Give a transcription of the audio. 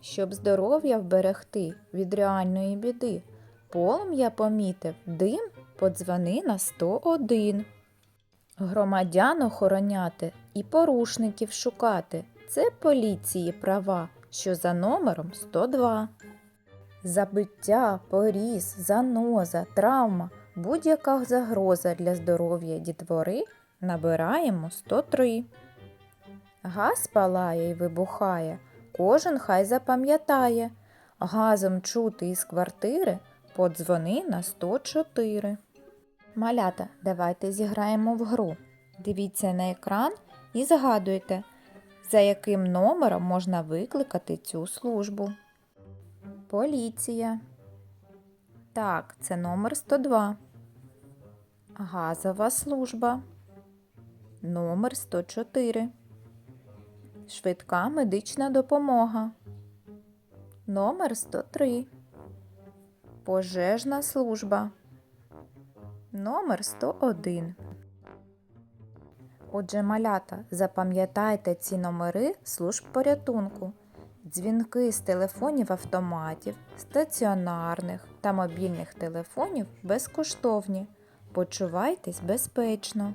щоб здоров'я вберегти від реальної біди. Полум'я помітив, дим, подзвони на 101. Громадян охороняти і порушників шукати. Це поліції права, що за номером 102. Забиття, поріз, заноза, травма, будь-яка загроза для здоров'я дітвори набираємо 103. Газ палає і вибухає, кожен хай запам'ятає. Газом чути із квартири подзвони на 104. Малята, давайте зіграємо в гру. Дивіться на екран і згадуйте, за яким номером можна викликати цю службу. Поліція. Так, це номер 102. Газова служба. Номер 104. Швидка медична допомога. Номер 103. Пожежна служба. Номер 101. Отже, малята, запам'ятайте ці номери служб порятунку. Дзвінки з телефонів автоматів, стаціонарних та мобільних телефонів безкоштовні. Почувайтесь безпечно.